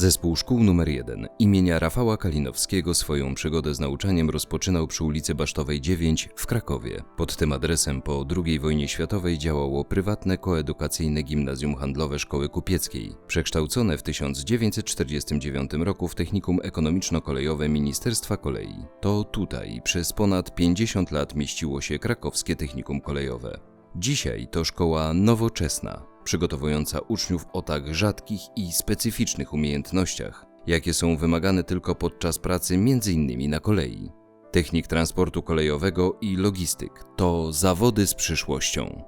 Zespół szkół nr 1 imienia Rafała Kalinowskiego swoją przygodę z nauczaniem rozpoczynał przy ulicy Basztowej 9 w Krakowie. Pod tym adresem po II wojnie światowej działało prywatne koedukacyjne gimnazjum handlowe Szkoły Kupieckiej, przekształcone w 1949 roku w Technikum Ekonomiczno-Kolejowe Ministerstwa Kolei. To tutaj przez ponad 50 lat mieściło się krakowskie Technikum Kolejowe. Dzisiaj to szkoła nowoczesna, przygotowująca uczniów o tak rzadkich i specyficznych umiejętnościach, jakie są wymagane tylko podczas pracy m.in. na kolei. Technik transportu kolejowego i logistyk to zawody z przyszłością.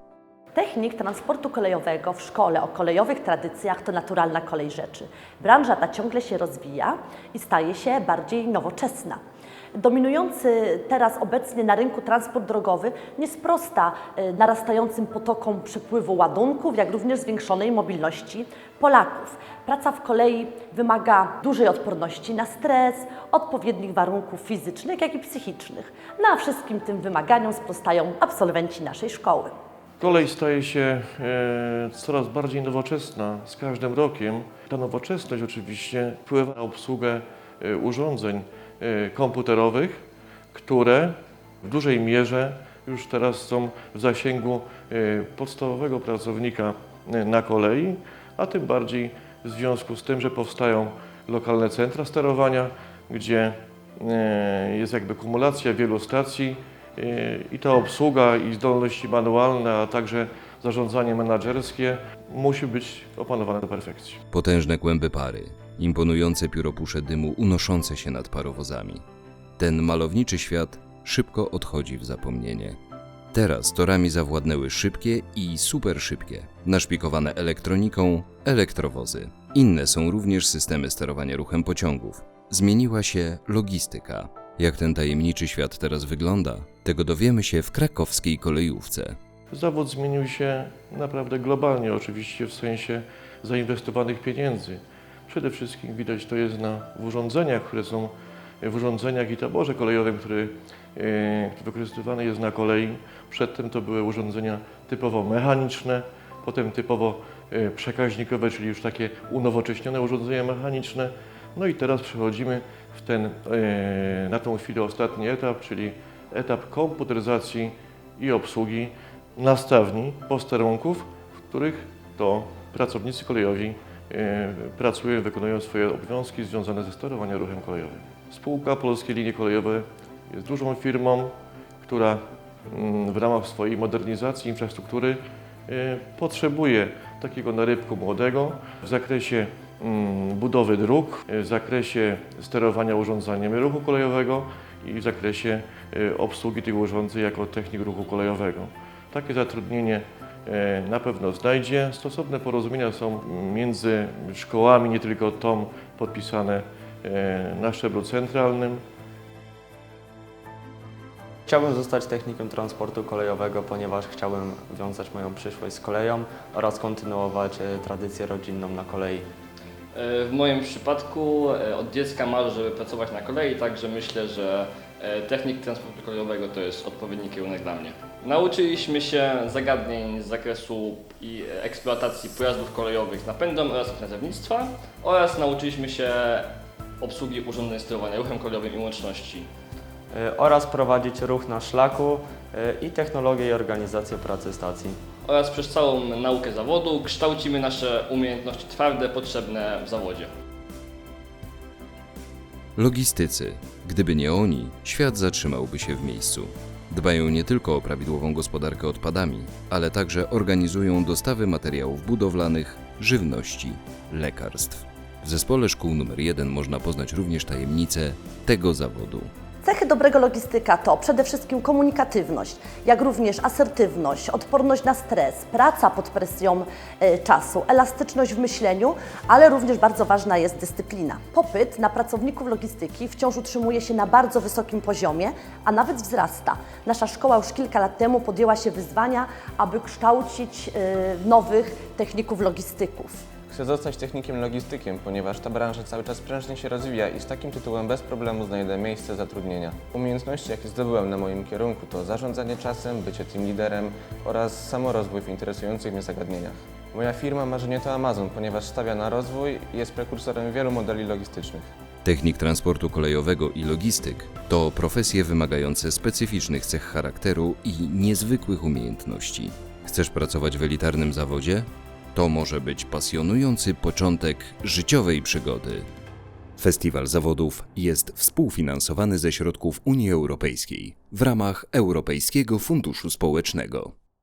Technik transportu kolejowego w szkole o kolejowych tradycjach to naturalna kolej rzeczy. Branża ta ciągle się rozwija i staje się bardziej nowoczesna. Dominujący teraz obecnie na rynku transport drogowy nie sprosta e, narastającym potokom przepływu ładunków, jak również zwiększonej mobilności Polaków. Praca w kolei wymaga dużej odporności na stres, odpowiednich warunków fizycznych, jak i psychicznych. Na wszystkim tym wymaganiom sprostają absolwenci naszej szkoły. Kolej staje się e, coraz bardziej nowoczesna z każdym rokiem. Ta nowoczesność oczywiście wpływa na obsługę e, urządzeń komputerowych, które w dużej mierze już teraz są w zasięgu e, podstawowego pracownika e, na kolei, a tym bardziej w związku z tym, że powstają lokalne centra sterowania, gdzie jest jakby kumulacja wielu stacji i ta obsługa i zdolności manualne, a także zarządzanie menedżerskie musi być opanowane do perfekcji. Potężne kłęby pary, imponujące pióropusze dymu unoszące się nad parowozami. Ten malowniczy świat szybko odchodzi w zapomnienie. Teraz torami zawładnęły szybkie i super szybkie, naszpikowane elektroniką elektrowozy. Inne są również systemy sterowania ruchem pociągów. Zmieniła się logistyka. Jak ten tajemniczy świat teraz wygląda, tego dowiemy się w krakowskiej kolejówce. Zawód zmienił się naprawdę globalnie, oczywiście w sensie zainwestowanych pieniędzy. Przede wszystkim widać to jest na w urządzeniach, które są w urządzeniach i taborze kolejowym, który, e, który wykorzystywany jest na kolei. Przedtem to były urządzenia typowo mechaniczne, potem typowo e, przekaźnikowe, czyli już takie unowocześnione urządzenia mechaniczne. No i teraz przechodzimy w ten, e, na tą chwilę ostatni etap, czyli etap komputeryzacji i obsługi nastawni, posterunków, w których to pracownicy kolejowi pracują, wykonują swoje obowiązki związane ze sterowaniem ruchem kolejowym. Spółka Polskie Linie Kolejowe jest dużą firmą, która mm, w ramach swojej modernizacji infrastruktury e, potrzebuje takiego narybku młodego w zakresie mm, budowy dróg, e, w zakresie sterowania urządzeniami ruchu kolejowego i w zakresie e, obsługi tych urządzeń jako technik ruchu kolejowego. Takie zatrudnienie e, na pewno znajdzie. Stosowne porozumienia są między szkołami, nie tylko tą, podpisane e, na szczeblu centralnym. Chciałbym zostać technikiem transportu kolejowego, ponieważ chciałbym wiązać moją przyszłość z koleją oraz kontynuować e, tradycję rodzinną na kolei. E, W moim przypadku e, od dziecka marzę, żeby pracować na kolei, także myślę, że e, technik transportu kolejowego to jest odpowiedni kierunek dla mnie. Nauczyliśmy się zagadnień z zakresu i e, eksploatacji pojazdów kolejowych napędem oraz nazewnictwa oraz nauczyliśmy się obsługi urządzeń sterowania ruchem kolejowym i łączności. E, Oraz prowadzić ruch na szlaku e, i technologię i organizację pracy stacji. Oraz przez całą naukę zawodu kształcimy nasze umiejętności twarde potrzebne w zawodzie. Logistycy. Gdyby nie oni, świat zatrzymałby się w miejscu. Dbają nie tylko o prawidłową gospodarkę odpadami, ale także organizują dostawy materiałów budowlanych, żywności, lekarstw. W zespole szkół nr 1 można poznać również tajemnice tego zawodu. Cechy dobrego logistyka to przede wszystkim komunikatywność, jak również asertywność, odporność na stres, praca pod presją e, czasu, elastyczność w myśleniu, ale również bardzo ważna jest dyscyplina. Popyt na pracowników logistyki wciąż utrzymuje się na bardzo wysokim poziomie, a nawet wzrasta. Nasza szkoła już kilka lat temu podjęła się wyzwania, aby kształcić e, nowych techników logistyków. Chcę zostać technikiem logistykiem, ponieważ ta branża cały czas prężnie się rozwija i z takim tytułem bez problemu znajdę miejsce zatrudnienia. Umiejętności, jakie zdobyłem na moim kierunku to zarządzanie czasem, bycie team liderem oraz samorozwój w interesujących mnie zagadnieniach. Moja firma marzenie to Amazon, ponieważ stawia na rozwój i jest prekursorem wielu modeli logistycznych. Technik transportu kolejowego i logistyk to profesje wymagające specyficznych cech charakteru i niezwykłych umiejętności. Chcesz pracować w elitarnym zawodzie? To może być pasjonujący początek życiowej przygody. Festiwal zawodów jest współfinansowany ze środków Unii Europejskiej w ramach Europejskiego Funduszu Społecznego.